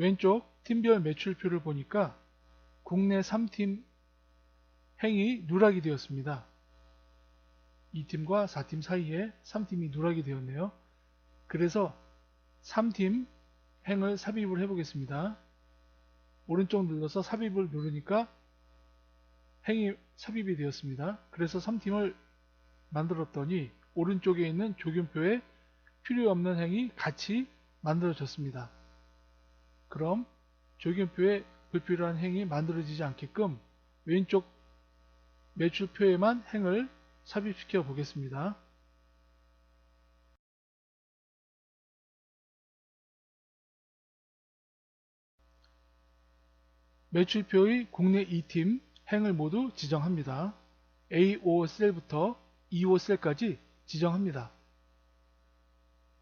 왼쪽 팀별 매출표를 보니까 국내 3팀 행이 누락이 되었습니다. 2팀과 4팀 사이에 3팀이 누락이 되었네요. 그래서 3팀 행을 삽입을 해보겠습니다. 오른쪽 눌러서 삽입을 누르니까 행이 삽입이 되었습니다. 그래서 3팀을 만들었더니 오른쪽에 있는 조균표에 필요 없는 행이 같이 만들어졌습니다. 그럼 조균표에 불필요한 행이 만들어지지 않게끔 왼쪽 매출표에만 행을 삽입시켜 보겠습니다. 매출표의 국내 2팀 행을 모두 지정합니다. A5 셀부터 E5 셀까지 지정합니다.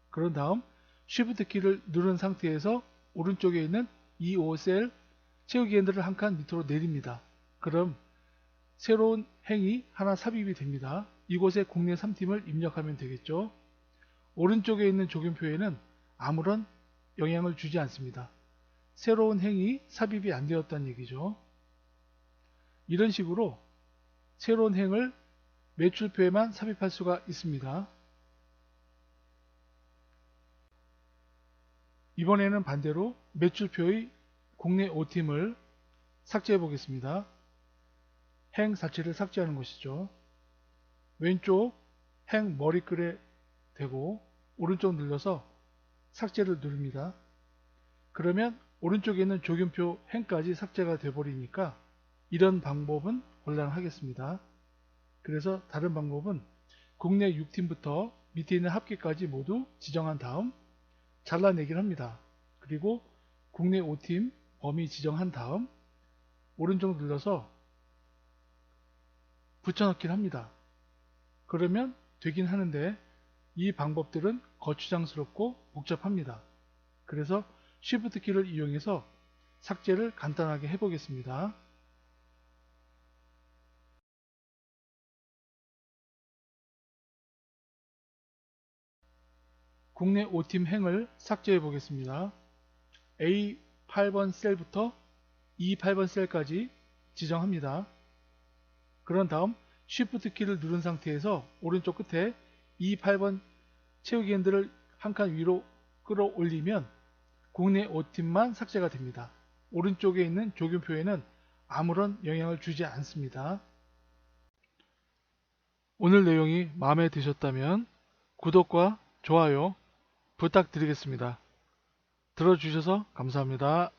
그런 다음 Shift 키를 누른 상태에서 오른쪽에 있는 E5 셀 채우기 핸들을 한 칸 밑으로 내립니다. 그럼 새로운 행이 하나 삽입이 됩니다. 이곳에 국내 3팀을 입력하면 되겠죠. 오른쪽에 있는 조경표에는 아무런 영향을 주지 않습니다. 새로운 행이 삽입이 안 되었다는 얘기죠. 이런 식으로 새로운 행을 매출표에만 삽입할 수가 있습니다. 이번에는 반대로 매출표의 국내 5팀을 삭제해 보겠습니다. 행 자체를 삭제하는 것이죠. 왼쪽 행 머리글에 대고 오른쪽 눌러서 삭제를 누릅니다. 그러면 오른쪽에 있는 조균표 행까지 삭제가 되어버리니까 이런 방법은 곤란하겠습니다. 그래서 다른 방법은 국내 6팀부터 밑에 있는 합계까지 모두 지정한 다음 잘라내기를 합니다. 그리고 국내 5팀 범위 지정한 다음 오른쪽 눌러서 붙여넣기를 합니다. 그러면 되긴 하는데 이 방법들은 거추장스럽고 복잡합니다. 그래서 Shift 키를 이용해서 삭제를 간단하게 해보겠습니다. 국내 5팀 행을 삭제해 보겠습니다. A8번 셀부터 E8번 셀까지 지정합니다. 그런 다음 Shift 키를 누른 상태에서 오른쪽 끝에 E8번 채우기 핸들을 한 칸 위로 끌어올리면 국내 5팀만 삭제가 됩니다. 오른쪽에 있는 조균표에는 아무런 영향을 주지 않습니다. 오늘 내용이 마음에 드셨다면 구독과 좋아요 부탁드리겠습니다. 들어주셔서 감사합니다.